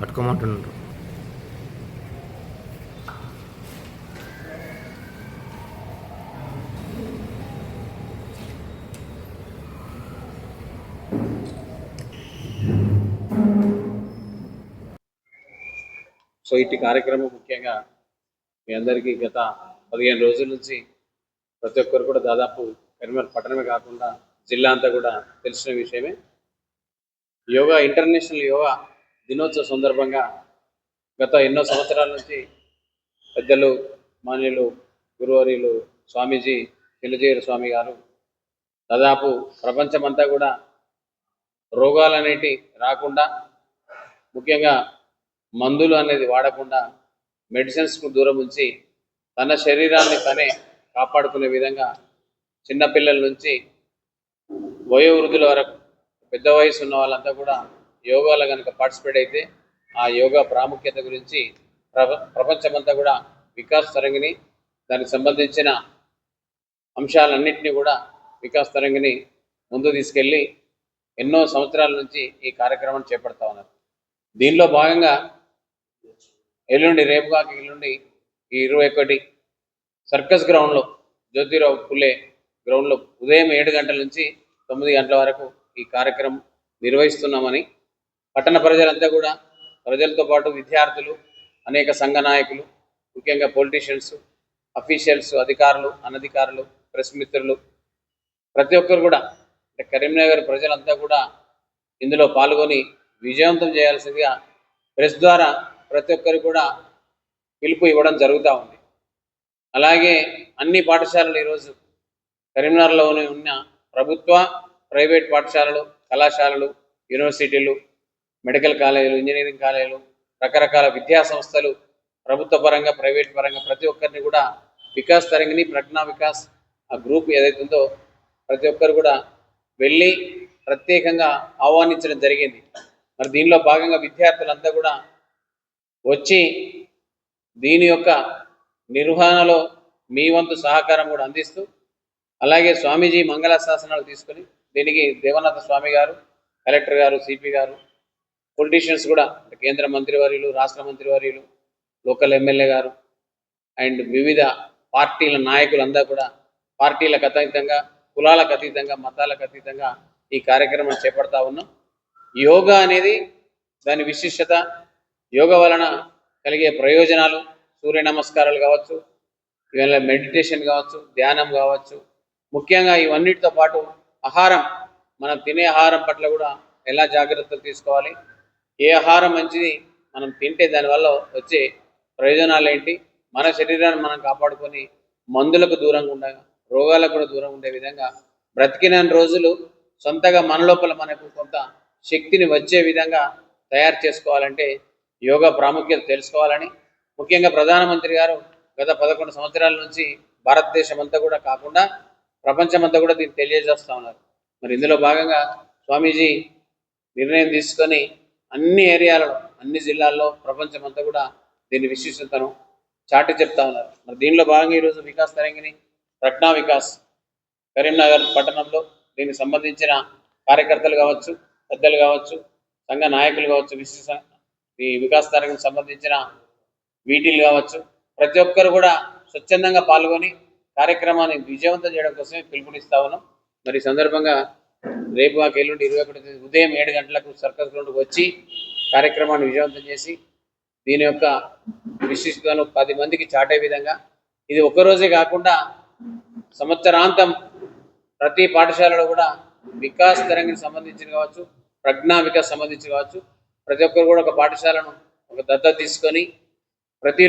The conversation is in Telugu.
పట్టుకోమంటున్నారు సో ఇటు కార్యక్రమం ముఖ్యంగా మీ అందరికీ గత పదిహేను రోజుల నుంచి ప్రతి ఒక్కరు కూడా దాదాపు కరీంనగర్ పట్టణమే కాకుండా జిల్లా అంతా కూడా తెలిసిన విషయమే. యోగా ఇంటర్నేషనల్ యోగా దినోత్సవ సందర్భంగా గత ఎన్నో సంవత్సరాల నుంచి పెద్దలు మాన్యులు గురువర్యులు స్వామీజీ పిల్లజీయరు స్వామి గారు దాదాపు ప్రపంచమంతా కూడా రోగాలనేటి రాకుండా ముఖ్యంగా మందులు అనేది వాడకుండా మెడిసిన్స్కు దూరం ఉంచి తన శరీరాన్ని తనే కాపాడుకునే విధంగా చిన్నపిల్లల నుంచి వయోవృద్ధుల వరకు పెద్ద వయసు ఉన్న వాళ్ళంతా కూడా యోగాలో కనుక పార్టిసిపేట్ అయితే ఆ యోగా ప్రాముఖ్యత గురించి ప్రప ప్రపంచమంతా కూడా వికాస్ తరంగిని దానికి సంబంధించిన అంశాలన్నింటినీ కూడా వికాస్ తరంగిని ముందు తీసుకెళ్ళి ఎన్నో సంవత్సరాల నుంచి ఈ కార్యక్రమాన్ని చేపడతా ఉన్నారు. దీనిలో భాగంగా ఎల్లుండి రేపు కాక ఎల్లుండి ఈ ఇరవై ఒకటి సర్కస్ గ్రౌండ్లో జ్యోతిరావు పులే గ్రౌండ్లో ఉదయం ఏడు గంటల నుంచి తొమ్మిది గంటల వరకు ఈ కార్యక్రమం నిర్వహిస్తున్నామని పట్టణ ప్రజలంతా కూడా ప్రజలతో పాటు విద్యార్థులు అనేక సంఘ నాయకులు ముఖ్యంగా పొలిటీషియన్స్ అఫీషియల్స్ అధికారులు అనధికారులు ప్రెస్ మిత్రులు ప్రతి ఒక్కరు కూడా అంటే కరీంనగర్ ప్రజలంతా కూడా ఇందులో పాల్గొని విజయవంతం చేయాల్సిందిగా ప్రెస్ ద్వారా ప్రతి ఒక్కరు కూడా పిలుపు ఇవ్వడం జరుగుతూ ఉంది. అలాగే అన్ని పాఠశాలలు ఈరోజు కరీంనగర్లోనే ఉన్న ప్రభుత్వ ప్రైవేట్ పాఠశాలలు కళాశాలలు యూనివర్సిటీలు మెడికల్ కాలేజీలు ఇంజనీరింగ్ కాలేజీలు రకరకాల విద్యా సంస్థలు ప్రభుత్వ పరంగా ప్రైవేట్ పరంగా ప్రతి ఒక్కరిని కూడా వికాస్ తరంగిని ప్రజ్ఞా వికాస్ ఆ గ్రూప్ ఏదైతే ఉందో ప్రతి ఒక్కరు కూడా వెళ్ళి ప్రత్యేకంగా ఆహ్వానించడం జరిగింది. మరి దీనిలో భాగంగా విద్యార్థులంతా కూడా వచ్చి దీని యొక్క నిర్వహణలో మీ వంతు సహకారం కూడా అందిస్తూ అలాగే స్వామీజీ మంగళ శాసనాలు తీసుకొని దీనికి దేవనాథ స్వామి గారు కలెక్టర్ గారు సిపి గారు పొలిటీషియన్స్ కూడా కేంద్ర మంత్రివర్యులు రాష్ట్ర మంత్రివర్యులు లోకల్ ఎమ్మెల్యే గారు అండ్ వివిధ పార్టీల నాయకులందరూ కూడా పార్టీలకు అతీతంగా కులాలకు అతీతంగా మతాలకు అతీతంగా ఈ కార్యక్రమం చేపడతా ఉన్నాం. యోగా అనేది దాని విశిష్టత యోగా వలన కలిగే ప్రయోజనాలు సూర్య నమస్కారాలు కావచ్చు ఇవన్నీ మెడిటేషన్ కావచ్చు ధ్యానం కావచ్చు ముఖ్యంగా ఇవన్నిటితో పాటు ఆహారం మనం తినే ఆహారం పట్ల కూడా ఎలా జాగ్రత్తలు తీసుకోవాలి? ఏ ఆహారం మంచిది? మనం తింటే దానివల్ల వచ్చే ప్రయోజనాలు ఏంటి మన శరీరాన్ని మనం కాపాడుకొని మందులకు దూరంగా ఉండగా రోగాలకు కూడా దూరంగా ఉండే విధంగా బ్రతికిన రోజులు సొంతగా మన లోపల మనకు కొంత శక్తిని వచ్చే విధంగా తయారు చేసుకోవాలంటే యోగా ప్రాముఖ్యత తెలుసుకోవాలని ముఖ్యంగా ప్రధానమంత్రి గారు గత పదకొండు సంవత్సరాల నుంచి భారతదేశం అంతా కూడా కాకుండా ప్రపంచమంతా కూడా దీన్ని తెలియజేస్తూ ఉన్నారు. మరి ఇందులో భాగంగా స్వామీజీ నిర్ణయం తీసుకొని అన్ని ఏరియాలలో అన్ని జిల్లాల్లో ప్రపంచం అంతా కూడా దీని విశిష్టతను చాటి చెప్తా ఉన్నారు. మరి దీనిలో భాగంగా ఈరోజు వికాస్ తరంగిని రత్నా వికాస్ కరీంనగర్ పట్టణంలో దీనికి సంబంధించిన కార్యకర్తలు కావచ్చు పెద్దలు కావచ్చు సంఘ నాయకులు కావచ్చు విశేష ఈ వికాస్ తరంగికి సంబంధించిన వీటిలు కావచ్చు ప్రతి ఒక్కరు కూడా స్వచ్ఛందంగా పాల్గొని కార్యక్రమాన్ని విజయవంతం చేయడం కోసమే పిలుపునిస్తా ఉన్నాం. మరి సందర్భంగా రేపు మాకు ఎల్లుండి ఇరవై ఒకటి ఉదయం ఏడు గంటలకు సర్కస్ గ్రౌండ్కి వచ్చి కార్యక్రమాన్ని విజయవంతం చేసి దీని యొక్క విశిష్టతను పది మందికి చాటే విధంగా ఇది ఒక్కరోజే కాకుండా సంవత్సరాంతం ప్రతి పాఠశాలలో కూడా వికాస్ తరంగికి సంబంధించిన కావచ్చు ప్రజ్ఞా వికాస్ సంబంధించి కావచ్చు ప్రతి ఒక్కరు కూడా ఒక పాఠశాలను ఒక దత్త తీసుకొని ప్రతిరోజు